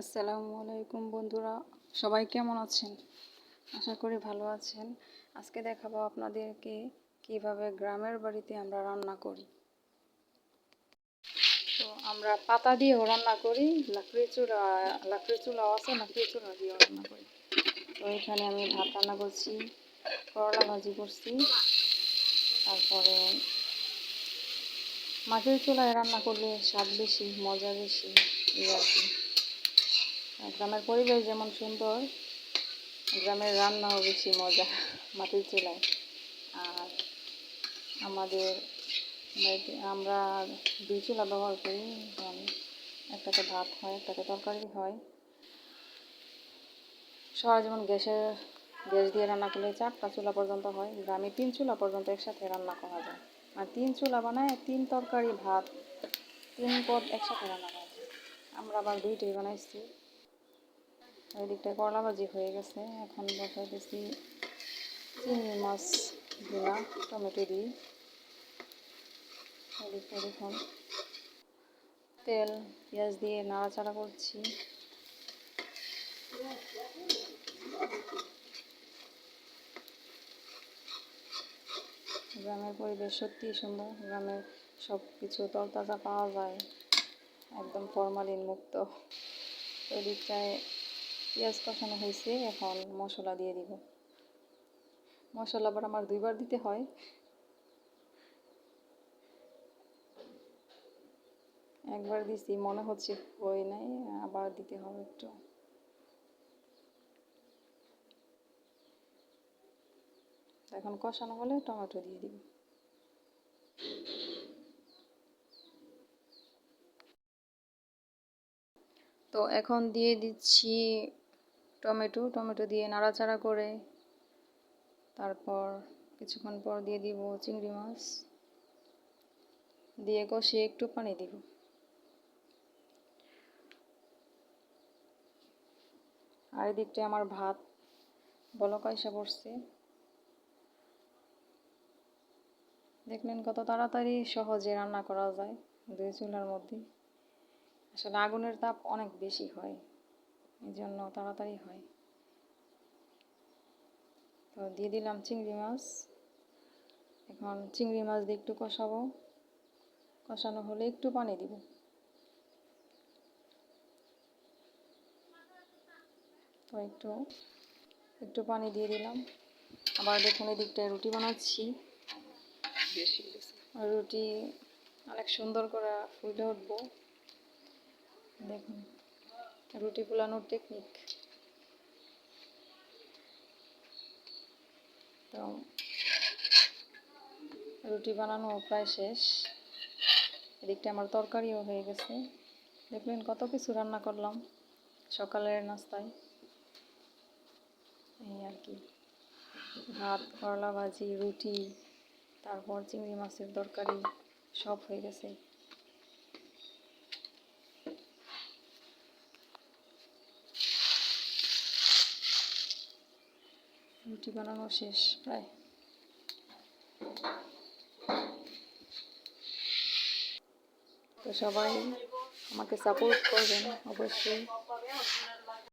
আসসালামু আলাইকুম বন্ধুরা, সবাই কেমন আছেন? আশা করি ভালো আছেন। আজকে দেখাবো আপনাদেরকে কীভাবে গ্রামের বাড়িতে আমরা রান্না করি। তো আমরা পাতা দিয়েও রান্না করি, লাকড়ি চুলা, লাকড়ি চুলাও আছে লাকড়ি চুলা দিয়েও রান্না করি। তো এখানে আমি ভাত রান্না করছি, করলা ভাজি করছি, তারপরে মাটির চুলায় রান্না করলে স্বাদ বেশি, মজা বেশি, এই আর কি। গ্রামের পরিবেশ যেমন সুন্দর, গ্রামের রান্নাও বেশি মজা, মাটির চুলায়। আর আমাদের আমরা দুই চুলা ব্যবহার করি একটাতে ভাত হয়, একটাতে তরকারি হয়। শহরে যেমন গ্যাসের, গ্যাস দিয়ে রান্না করলে চারটা চুলা পর্যন্ত হয়, গ্রামে তিন চুলা পর্যন্ত একসাথে রান্না করা যায়। আর তিন চুলা বানায় তিন তরকারি, ভাত, তিন পদ একসাথে রান্না করা যায়। আমরা আবার দুইটাই বানাইছি। ওই দিকটায় করলা ভাজি হয়ে গেছে। এখন বসাই দিছি চিংড়ি মাছ দিলা টমেটো দিই ওদিকটা দেখুন, তেল, পেঁয়াজ দিয়ে নাড়াচাড়া করছি। গ্রামের পরিবেশ সত্যিই সুন্দর, গ্রামের সব কিছু তরতাজা পাওয়া যায়, একদম ফরমালিন মুক্ত ওই দিকটায় পেঁয়াজ কষানো হয়েছে, এখন মশলা দিয়ে দিব। মশলা আবার আমার দুইবার দিতে হয়। একবার দিছি, মনে হচ্ছে হয়ে নাই, আবার দিতে হবে একটু। এখন কষানো হলে টমেটো দিয়ে দিব। তো এখন দিয়ে দিচ্ছি টমেটো টমেটো দিয়ে নাড়াচাড়া করে তারপর কিছুক্ষণ পর দিয়ে দিব চিংড়ি মাছ। দিয়ে কষিয়ে একটু পানি দিব। আর এদিকটায় আমার ভাত বলক আইসা পড়ছে। দেখলেন কত তাড়াতাড়ি সহজে রান্না করা যায় দুই চুলার মধ্যে। আসলে আগুনের তাপ অনেক বেশি হয়। এই জন্য তাড়াতাড়ি হয়। তো দিয়ে দিলাম চিংড়ি মাছ। এখন চিংড়ি মাছ দিয়ে একটু কষাবো। কষানো হলে একটু পানি দিব। তো একটু একটু পানি দিয়ে দিলাম। আবার দেখুন এদিকটায় রুটি বানাচ্ছি। রুটি অনেক সুন্দর করে ফুলে উঠবো। দেখুন। রুটি ফুলানোর টেকনিক তো রুটি বানানো প্রায় শেষ। এদিকটা আমার তরকারিও হয়ে গেছে। দেখলেন কত কিছু রান্না করলাম সকালের নাস্তায়। এই আর কি। ভাত, করলা ভাজি, রুটি, তারপর চিংড়ি মাছের তরকারি, সব হয়ে গেছে। রুটি বানানো শেষ প্রায়। তো সবাই আমাকে সাপোর্ট করবেন অবশ্যই।